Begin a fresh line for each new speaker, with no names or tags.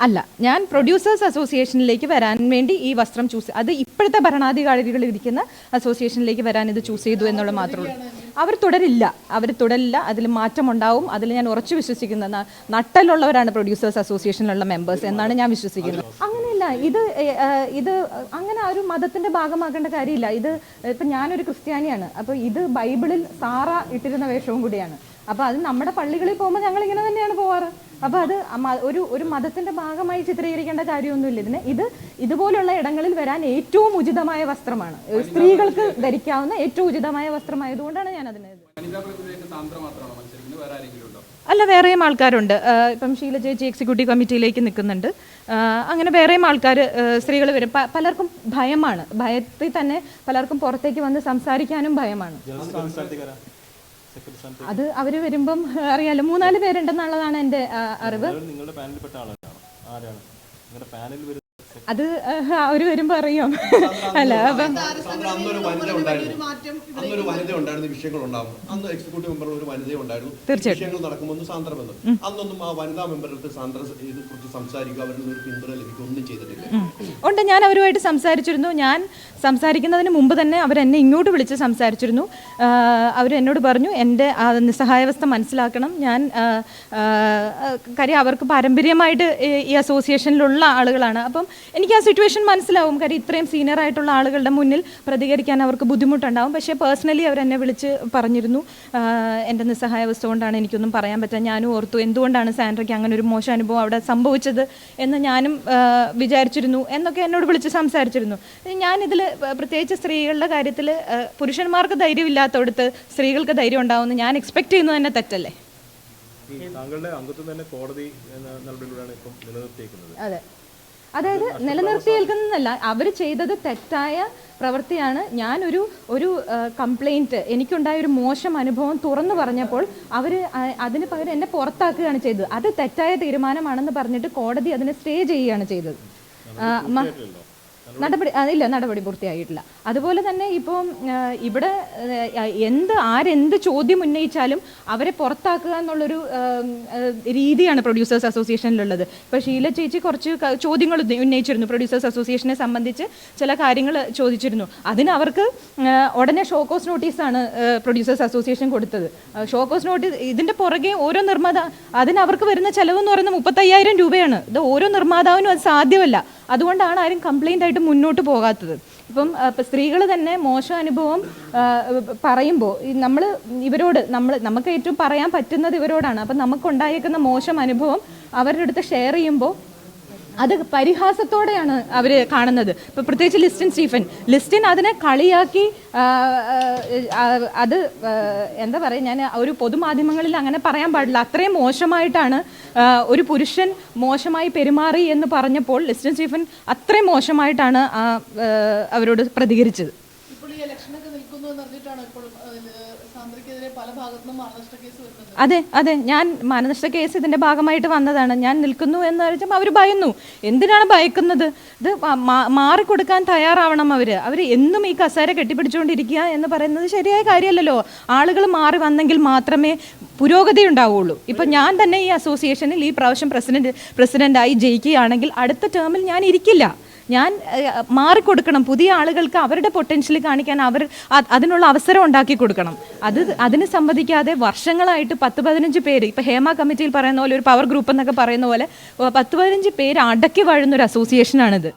അല്ല ഞാൻ പ്രൊഡ്യൂസേഴ്സ് അസോസിയേഷനിലേക്ക് വരാൻ വേണ്ടി ഈ വസ്ത്രം ചൂസ് അത് ഇപ്പോഴത്തെ ഭരണാധികാരികൾ ഇരിക്കുന്ന അസോസിയേഷനിലേക്ക് വരാൻ ഇത് ചൂസ് ചെയ്തു എന്നുള്ളത് മാത്രമേ ഉള്ളൂ. അവർ തുടരില്ല. അവർ തുടരില്ല. അതിൽ മാറ്റമുണ്ടാവും അതിൽ ഞാൻ ഉറച്ചു വിശ്വസിക്കുന്ന നട്ടലുള്ളവരാണ് പ്രൊഡ്യൂസേഴ്സ് അസോസിയേഷനിലുള്ള മെമ്പേഴ്സ് എന്നാണ് ഞാൻ വിശ്വസിക്കുന്നത്. അങ്ങനെയല്ല ഇത് ഇത് അങ്ങനെ ആ ഒരു മതത്തിന്റെ ഭാഗമാക്കേണ്ട കാര്യമില്ല. ഇത് ഇപ്പം ഞാനൊരു ക്രിസ്ത്യാനിയാണ്. അപ്പോൾ ഇത് ബൈബിളിൽ സാറ ഇട്ടിരുന്ന വേഷവും കൂടിയാണ്. അപ്പോൾ അത് നമ്മുടെ പള്ളികളിൽ പോകുമ്പോൾ ഞങ്ങൾ ഇങ്ങനെ തന്നെയാണ് പോവാറ്. അപ്പോൾ അത് ഒരു ഒരു മതത്തിന്റെ ഭാഗമായി ചിത്രീകരിക്കേണ്ട കാര്യമൊന്നുമില്ല. ഇതിന് ഇത് ഇതുപോലുള്ള ഇടങ്ങളിൽ വരാൻ ഏറ്റവും ഉചിതമായ വസ്ത്രമാണ്. സ്ത്രീകൾക്ക് ധരിക്കാവുന്ന ഏറ്റവും ഉചിതമായ വസ്ത്രമായതുകൊണ്ടാണ് ഞാൻ അതിനെ ഇത്
വനിതാ പ്രതിനിധിയായിട്ട് സാന്ദ്ര മാത്രമാണോ? മത്സരിക്കുന്നത് വേറെ ആരെങ്കിലും ഉണ്ടോ?
അല്ല വേറെയും ആൾക്കാരുണ്ട്. ഇപ്പം ഷീല ചേച്ചി എക്സിക്യൂട്ടീവ് കമ്മിറ്റിയിലേക്ക് നിൽക്കുന്നുണ്ട്. അങ്ങനെ വേറെയും ആൾക്കാർ സ്ത്രീകൾ വരും. പലർക്കും ഭയമാണ്. ഭയത്തിൽ തന്നെ പലർക്കും പുറത്തേക്ക് വന്ന് സംസാരിക്കാനും ഭയമാണ്. അത് അവർ വരുമ്പം അറിയാലോ മൂന്നാൽ പേരുണ്ടെന്നുള്ളതാണ് എന്റെ ആ, അറിവ്.
നിങ്ങളുടെ പാനലിൽ പെട്ട ആളാണ്. ആരാണ്? നിങ്ങളുടെ പാനലിൽ
അത് അവർ വരുമ്പോൾ അറിയാം. അല്ല അപ്പം തീർച്ചയായിട്ടും. ഉണ്ട് ഞാൻ അവരുമായിട്ട് സംസാരിച്ചിരുന്നു. ഞാൻ സംസാരിക്കുന്നതിന് മുമ്പ് തന്നെ അവർ എന്നെ ഇങ്ങോട്ട് വിളിച്ച് സംസാരിച്ചിരുന്നു. അവർ എന്നോട് പറഞ്ഞു എന്റെ ആ നിസ്സഹായാവസ്ഥ മനസ്സിലാക്കണം. ഞാൻ കാര്യം അവർക്ക് പാരമ്പര്യമായിട്ട് ഈ അസോസിയേഷനിലുള്ള ആളുകളാണ്. അപ്പം എനിക്ക് ആ സിറ്റുവേഷൻ മനസ്സിലാവും. കാര്യം ഇത്രയും സീനിയർ ആയിട്ടുള്ള ആളുകളുടെ മുന്നിൽ പ്രതികരിക്കാൻ അവർക്ക് ബുദ്ധിമുട്ടുണ്ടാവും. പക്ഷേ പേഴ്സണലി അവരെന്നെ വിളിച്ച് പറഞ്ഞിരുന്നു. എന്റെ നിസ്സഹായാവസ്ഥ കൊണ്ടാണ് എനിക്കൊന്നും പറയാൻ പറ്റുക ഞാനും ഓർത്തു എന്തുകൊണ്ടാണ് സാൻഡ്രയ്ക്ക് അങ്ങനെ ഒരു മോശം അനുഭവം അവിടെ സംഭവിച്ചത് എന്ന് ഞാനും വിചാരിച്ചിരുന്നു എന്നൊക്കെ എന്നോട് വിളിച്ച് സംസാരിച്ചിരുന്നു. ഞാനിതിൽ പ്രത്യേകിച്ച് സ്ത്രീകളുടെ കാര്യത്തിൽ പുരുഷന്മാർക്ക് ധൈര്യമില്ലാത്തടത്ത് സ്ത്രീകൾക്ക് ധൈര്യം ഉണ്ടാവുമെന്ന് ഞാൻ എക്സ്പെക്ട് ചെയ്യുന്നത് തന്നെ തെറ്റല്ലേ?
താങ്കളുടെ അംഗത്വം തന്നെ കോടതി നടപടിയിലൂടെയാണ് ഇപ്പം നിലനിർത്തിയേക്കുന്നത്.
അതെ. അതായത് നിലനിർത്തിയേൽക്കുന്നതല്ല. അവർ ചെയ്തത് തെറ്റായ പ്രവൃത്തിയാണ്. ഞാനൊരു ഒരു കംപ്ലൈന്റ് എനിക്കുണ്ടായ ഒരു മോശം അനുഭവം തുറന്നു പറഞ്ഞപ്പോൾ അവർ അതിന് പകരം എന്നെ പുറത്താക്കുകയാണ് ചെയ്തത്. അത് തെറ്റായ തീരുമാനമാണെന്ന് പറഞ്ഞിട്ട് കോടതി അതിനെ സ്റ്റേ ചെയ്യുകയാണ് ചെയ്തത്. നടപടി ഇല്ല നടപടി പൂർത്തിയായിട്ടില്ല. അതുപോലെ തന്നെ ഇപ്പം ഇവിടെ എന്ത് ആരെന്ത് ചോദ്യം ഉന്നയിച്ചാലും അവരെ പുറത്താക്കുക എന്നുള്ളൊരു രീതിയാണ് പ്രൊഡ്യൂസേഴ്സ് അസോസിയേഷനിലുള്ളത്. ഇപ്പോൾ ഷീല ചേച്ചി കുറച്ച് ചോദ്യങ്ങൾ ഉന്നയിച്ചിരുന്നു. പ്രൊഡ്യൂസേഴ്സ് അസോസിയേഷനെ സംബന്ധിച്ച് ചില കാര്യങ്ങൾ ചോദിച്ചിരുന്നു. അതിന് അവർക്ക് ഉടനെ ഷോക്കോസ് നോട്ടീസാണ് പ്രൊഡ്യൂസേഴ്സ് അസോസിയേഷൻ കൊടുത്തത്. ഷോക്കോസ് നോട്ടീസ് ഇതിന്റെ പുറകെ ഓരോ നിർമ്മാതാ അതിന് അവർക്ക് വരുന്ന ചിലവെന്ന് പറയുന്നത് മുപ്പത്തയ്യായിരം രൂപയാണ്. ഇത് ഓരോ നിർമ്മാതാവിനും അത് സാധ്യമല്ല. അതുകൊണ്ടാണ് ആരും കംപ്ലൈന്റ് ആയിട്ട് മുന്നോട്ട് പോകാത്തത്. ഇപ്പം സ്ത്രീകൾ തന്നെ മോശം അനുഭവം പറയുമ്പോൾ നമ്മൾ ഇവരോട് നമ്മൾ നമുക്ക് ഏറ്റവും പറയാൻ പറ്റുന്നത് ഇവരോടാണ്. അപ്പം നമുക്കുണ്ടായേക്കുന്ന മോശം അനുഭവം അവരുടെ അടുത്ത് ഷെയർ ചെയ്യുമ്പോൾ അത് പരിഹാസത്തോടെയാണ് അവർ കാണുന്നത്. ഇപ്പോൾ പ്രത്യേകിച്ച് ലിസ്റ്റിൻ സ്റ്റീഫൻ. ലിസ്റ്റിൻ അതിനെ കളിയാക്കി അത് എന്താ പറയുക ഞാൻ ഒരു പൊതുമാധ്യമങ്ങളിൽ അങ്ങനെ പറയാൻ പാടില്ല. അത്രയും മോശമായിട്ടാണ് ഒരു പുരുഷൻ മോശമായി പെരുമാറി എന്ന് പറഞ്ഞപ്പോൾ ലിസ്റ്റിൻ സ്റ്റീഫൻ അത്രയും മോശമായിട്ടാണ് അവരോട് പ്രതികരിച്ചത്
ഇപ്പോൾ ഈ ഇലക്ഷനൊക്കെ നിൽക്കുന്നു എന്ന് അറിഞ്ഞിട്ടാണ് ഇപ്പോൾ സാന്ദ്രയ്ക്കെതിരെ പല ഭാഗത്തുനിന്നും മാനനഷ്ട കേസ് വരുന്നത്
അതെ അതെ. ഞാൻ മാനനഷ്ട കേസ് ഇതിന്റെ ഭാഗമായിട്ട് വന്നതാണ്. ഞാൻ നിൽക്കുന്നു എന്ന് വെച്ചാൽ അവർ ഭയന്നു. എന്തിനാണ് ഭയക്കുന്നത്? ഇത് മാറിക്കൊടുക്കാൻ തയ്യാറാവണം അവർ. അവർ എന്നും ഈ കസേര കെട്ടിപ്പിടിച്ചുകൊണ്ടിരിക്കുക എന്ന് പറയുന്നത് ശരിയായ കാര്യമല്ലല്ലോ. ആളുകൾ മാറി വന്നെങ്കിൽ മാത്രമേ പുരോഗതി ഉണ്ടാവുള്ളൂ. ഇപ്പം ഞാൻ തന്നെ ഈ അസോസിയേഷനിൽ ഈ പ്രാവശ്യം പ്രസിഡന്റ് പ്രസിഡന്റായി ജയിക്കുകയാണെങ്കിൽ അടുത്ത ടേമിൽ ഞാൻ ഇരിക്കില്ല. ഞാൻ മാറിക്കൊടുക്കണം പുതിയ ആളുകൾക്ക് അവരുടെ പൊട്ടൻഷ്യൽ കാണിക്കാൻ അവർ അതിനുള്ള അവസരം ഉണ്ടാക്കി കൊടുക്കണം. അത് അതിന് സംബന്ധിക്കാതെ വർഷങ്ങളായിട്ട് പത്ത് പതിനഞ്ച് പേര് ഇപ്പം ഹേമ കമ്മിറ്റിയിൽ പറയുന്ന പോലെ ഒരു പവർ ഗ്രൂപ്പ് എന്നൊക്കെ പറയുന്ന പോലെ പത്ത് പതിനഞ്ച് പേര് അടക്കി വാഴുന്ന ഒരു അസോസിയേഷനാണിത്.